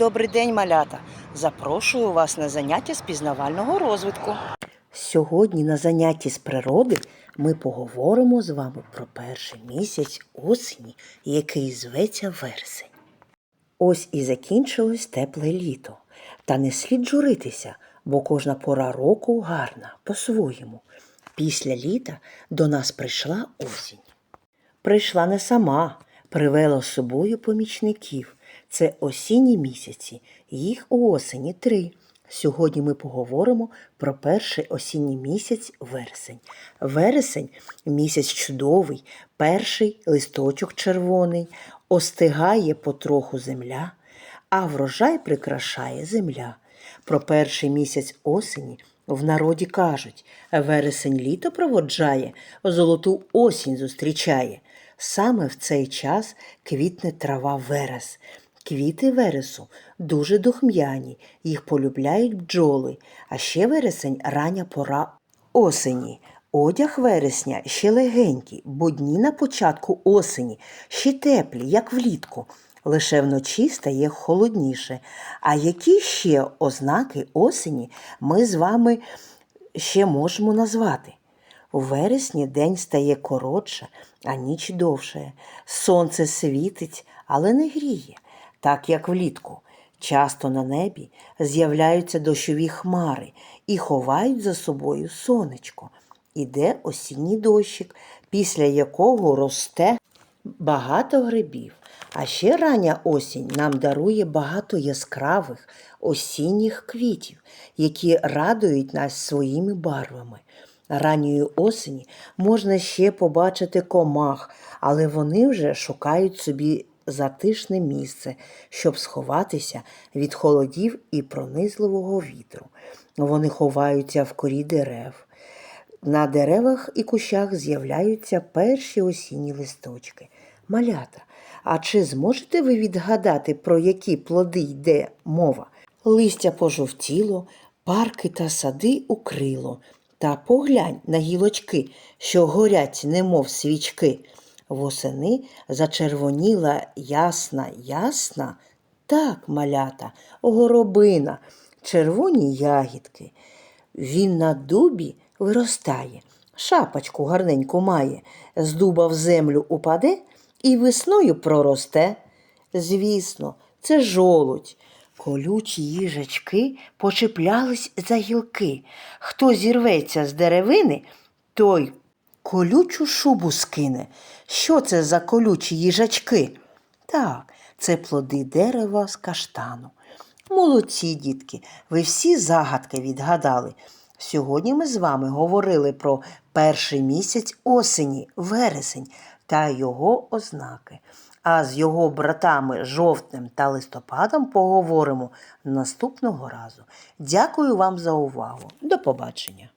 Добрий день, малята! Запрошую вас на заняття з пізнавального розвитку. Сьогодні на занятті з природи ми поговоримо з вами про перший місяць осені, який зветься вересень. Ось і закінчилось тепле літо. Та не слід журитися, бо кожна пора року гарна по-своєму. Після літа до нас прийшла осінь. Прийшла не сама, привела з собою помічників. Це осінні місяці, їх у осені три. Сьогодні ми поговоримо про перший осінній місяць вересень. Вересень місяць чудовий, перший листочок червоний, остигає потроху земля, а врожай прикрашає земля. Про перший місяць осені в народі кажуть, вересень літо проводжає, золоту осінь зустрічає. Саме в цей час квітне трава верес. Квіти вересу дуже духм'яні, їх полюбляють бджоли, а ще вересень рання пора осені. Одяг вересня ще легенький, бо дні на початку осені ще теплі, як влітку. Лише вночі стає холодніше. А які ще ознаки осені ми з вами ще можемо назвати? У вересні день стає коротше, а ніч довше. Сонце світить, але не гріє, так як влітку. Часто на небі з'являються дощові хмари і ховають за собою сонечко. Іде осінній дощик, після якого росте багато грибів. А ще рання осінь нам дарує багато яскравих осінніх квітів, які радують нас своїми барвами. Ранньої осені можна ще побачити комах, але вони вже шукають собі затишне місце, щоб сховатися від холодів і пронизливого вітру. Вони ховаються в корі дерев. На деревах і кущах з'являються перші осінні листочки. Малята, а чи зможете ви відгадати, про які плоди йде мова? Листя пожовтіло, парки та сади укрило. Та поглянь на гілочки, що горять, немов свічки. Восени зачервоніла ясна, ясна, так, малята, горобина, червоні ягідки. Він на дубі виростає, шапочку гарненьку має, з дуба в землю упаде і весною проросте. Звісно, це жолудь. Колючі їжачки почіплялись за гілки. Хто зірветься з деревини, той колючу шубу скине. Що це за колючі їжачки? Так, це плоди дерева з каштану. Молодці, дітки, ви всі загадки відгадали. Сьогодні ми з вами говорили про перший місяць осені, вересень та його ознаки. А з його братами жовтнем та листопадом поговоримо наступного разу. Дякую вам за увагу. До побачення!